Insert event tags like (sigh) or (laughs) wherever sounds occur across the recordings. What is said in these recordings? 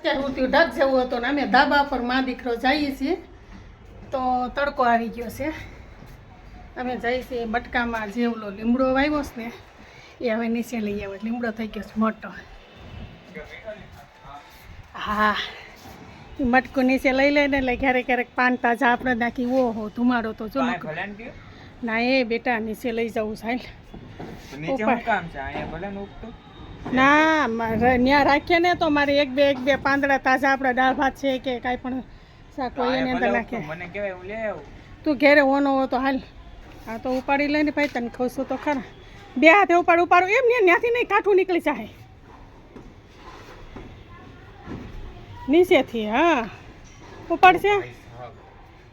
અત્યારે ઉઠ્યું ઢગ જેવું હતો ને અમે ધાબા પર મા દીકરો જઈએ છીએ. તો તડકો આવી ગયો છે. અમે જઈએ છીએ મટકામાં જેવલો લીમડો વાવ્યો છે ને એ હવે નીચે લઈ આવ્યો લીમડો થઈ ગયો છે મોટો. હા. મટકું નીચે લઈ લઈને એટલે ક્યારેક ક્યારેક પાન તાજા આપણે નાખી ઓહો ધુમાડો તો જો ને એ બેટા નીચે લઈ જવું સાહેબ. કામ છે? અહીંયા ભલે ને ત્યાં રાખીએ ને તો મારે એક બે એક બે પાંદડા તાજા આપણા દાળ ભાત છે કે કાંઈ પણ શાક હોય એની અંદર નાખીએ. મને કહેવાય હું લઈ આવું. તું ઘેરે ઓનો હો તો હાલ. હા તો ઉપાડી લઈને ભાઈ તને ખવશું તો ખરા. બે હાથે ઉપાડ ઉપાડું. એમ ને ત્યાંથી નહીં કાઠું નીકળી જાય નીચેથી હા. ઉપાડશે?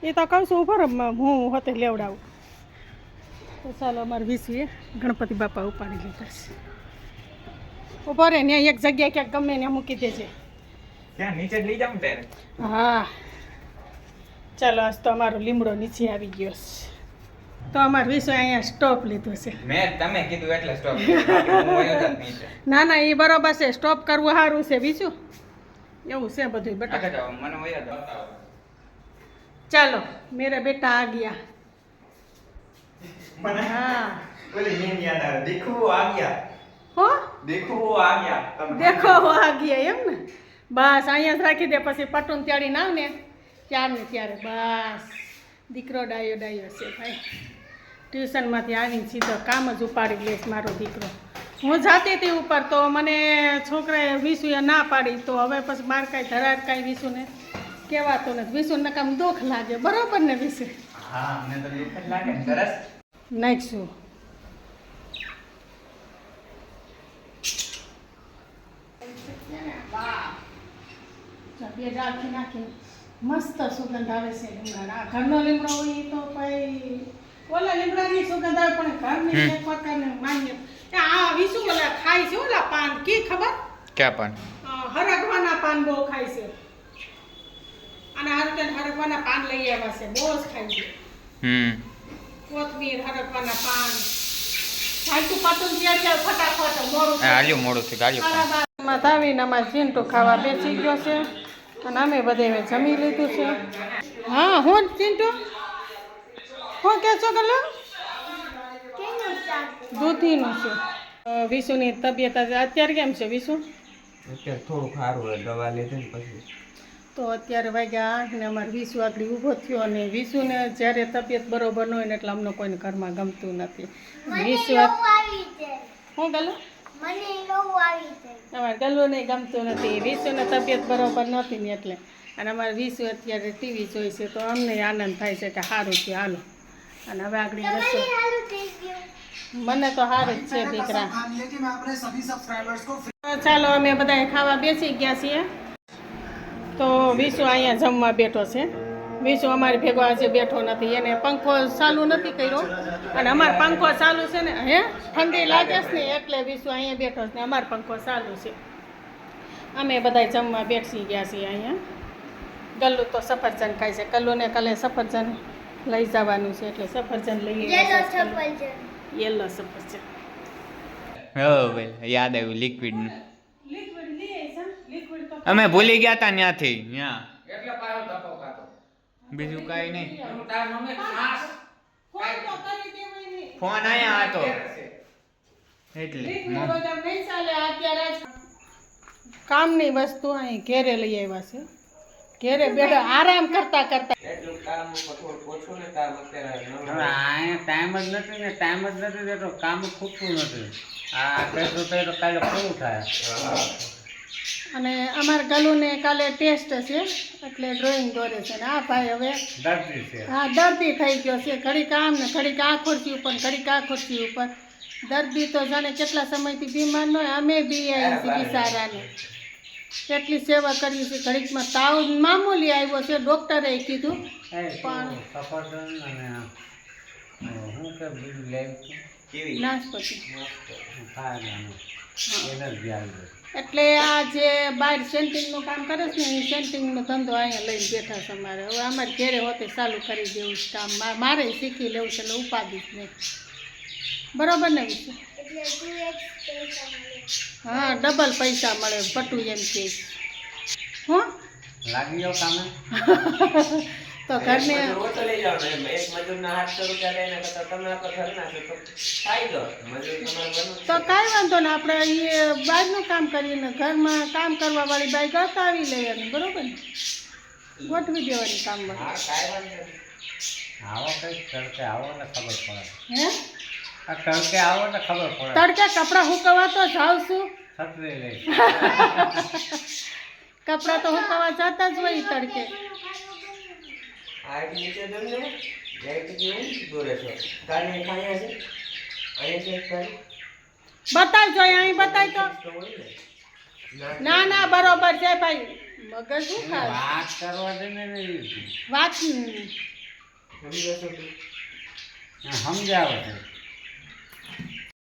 એ તો કહું છું ઉપર હું હોતે લેવડાવું. તો ચાલો અમારે વીસવીએ. ગણપતિ બાપા ઉપાડી લીધા છે. ઊભો રહે ને એક જગ્યા ક્યાંક ગમે ને મૂકી દેજે. ત્યાં નીચે લઈ જાઉં હા. ચાલો આજ તો અમારો લીમડો નીચે આવી ગયો છે. તો અમારું વિષય અહીંયા સ્ટોપ લીધો છે. મેં તમે કીધું એટલે સ્ટોપ ના ના એ બરોબર છે. સ્ટોપ કરવું સારું છે બીજું એવું છે બધું બેટા. ચાલો મેરા બેટા આ ગયા. હા. દેખવું આ ગયા. હો? દેખો આ ગયા તમે દેખો આ ગયા એમ ને? બસ અહીંયા જ રાખી દે પછી પટુન તેડી નાવ ને ત્યાર ને ત્યારે બસ. દીકરો ડાયો ડાયો છે ભાઈ. ટ્યુશનમાંથી આવીને સીધો કામ જ ઉપાડી લેશ મારો દીકરો. હું જાતી હતી ઉપર તો મને છોકરાએ વિસુએ ના પાડી તો હવે પછી માર કાંઈ ધરાર કાંઈ વિસુને કહેવાતું નથી. વિસુને કામ દુઃખ લાગે બરાબર ને વિસુ? હા મને તો દુઃખ લાગે સરસ. નાખશું. બે ડાળખી નાખી મસ્ત સુગંધ આવે છે લીમડાના. ઘરનો લીમડો હોય તો ભાઈ ઓલા લીમડાની સુગંધ આવે પણ ઘરની. એક પ્રકારને માન્ય. આ વિશુ ઓલા ખાય છે ઓલા પાન. કી ખબર? ક્યાં પાન? હરગવાના પાન બહુ ખાય છે. અને રીતે હરગવાના પાન લઈ આવ્યા છે. બહુ જ ખાય છે. હમ. કોથમીર હરગવાના પાન. હાલતું પાતું ત્યાં ફટાફટ મોડું હાલ્યો મોડું સાડા બારમાં અમારે ચીંટુ ખાવા બેસી ગયો છે. અને અમે બધે જમી લીધું છે. હા હું ચિંટુ? હું કે છો કલો દૂધીનું છે. વિશુની તબિયત આજે અત્યારે કેમ છે વિશુ? અત્યારે થોડું સારું હોય દવા લીધી ને પછી. તો અત્યારે વાગ્યા આઠ ને અમારે વિશુ આગળ ઊભો થયો અને વિશુને જ્યારે તબિયત બરોબર ન હોય ને એટલે અમને કોઈને ઘરમાં ગમતું નથી. વિશુ મને ગલો? અમારે નહીં ગમતું નથી. વિશુને તબિયત બરાબર નથી ને એટલે. અને અમારે વિશુ અત્યારે ટીવી જોઈ છે તો અમને આનંદ થાય છે કે સારું છે, હાલો. અને હવે આગળ રસો મને તો સારું જ છે, દીકરા. ચાલો અમે બધા ખાવા બેસી ગયા છીએ. તો વિશુ અહીંયા જમવા બેઠો છે. વિશુ અમારી ભેગો આજે બેઠો નથી. એને પંખો ચાલુ નથી કર્યો. અને અમારો પંખો ચાલુ છે ને હે? ઠંડી લાગે છે ને એટલે વિશુ અહીંયા બેઠો છે ને અમારો પંખો ચાલુ છે. અમે બધા જમવા બેસી ગયા છીએ અહીંયા. ગલ્લુ તો સફરજન ખાય છે. કલ્લુને કાલે સફરજન લઈ જવાનું છે એટલે સફરજન લઈ યેલો સફરજન. હો ભાઈ યાદ આવ્યું લિક્વિડ લિક્વિડ અમે ભૂલી ગયા તા ત્યાંથી ત્યાં બીજું કાંઈ નહીં. ફોન તો કરી દેવાય નહીં ફોન આયા હતો. એટલે નહીં ચાલે અત્યારે કામની વસ્તુ અહીં ઘેરે લઈ આવ્યા છે. ઘેરે બેઠા આરામ કરતા કરતા. અહીંયા ટાઈમ જ નથી ને ટાઈમ જ નથી દેતો કામ ખૂટતું નથી. આ કહેતો તો તો કાલે પૂરું થાય. અને અમારા ગલુને કાલે ટેસ્ટ છે એટલે ડ્રોઈંગ દોરે છે ને આ ભાઈ હવે હા દર્દી થઈ ગયો છે. ઘડીક આમ ને ઘડીક આ ખુરશી ઉપર ઘડીક આ ખુરશી ઉપર. દર્દી તો જાણે કેટલા સમયથી બીમાર ન હોય અમે બી આવી છીએ બિચારાને. કેટલી સેવા કરી છે ઘડીકમાં તાવ મામૂલી આવ્યો છે ડૉક્ટરે કીધું. પણ સફરજન અને હું કે બીજું લેવું કેવી? નાશપતિ એટલે આ જે બહાર સેન્ટિંગનું કામ કરે છે ને એ સેન્ટિંગનો ધંધો અહીંયા લઈને બેઠા છે અમારે. હવે અમારે ઘેરે હોતે ચાલુ કરી દેવું છે. કામ મારે શીખી લેવું છે એટલે ઉપાધિ જ નહીં. બરોબર ને હા ડબલ પૈસા મળે પટુ એમ કે. હું? લાગી જાવ કામે? (laughs) તો ઘરને તો કાંઈ વાંધો ને આપણે એ બહારનું કામ કરીને ઘરમાં કામ કરવા વાળી બાઈ કરતા આવી લઈએ બરોબર ને? ગોઠવી દેવાની કામમાં. હા કાંઈ વાંધો આવો કઈ તડકે આવો ને ખબર પડે. હે? આ તડકે આવો ને ખબર પડે. તડકે કપડાં સુકવવા તો જાઉં છું છત્રી લઈ. (laughs) કપડાં તો સુકવવા જતા જ હોય તડકે. આ નીચે દમ ને લાઈટ જેવું દોરે છે. ગાડી ખાયા છે? અહીંયા છે એક ગાડી બતાવજો અહીં બતાવજો. ના. ના બરોબર છે ભાઈ. મગજ શું ખાય? વાત કરવા દે ને. વાત સમજાવે છે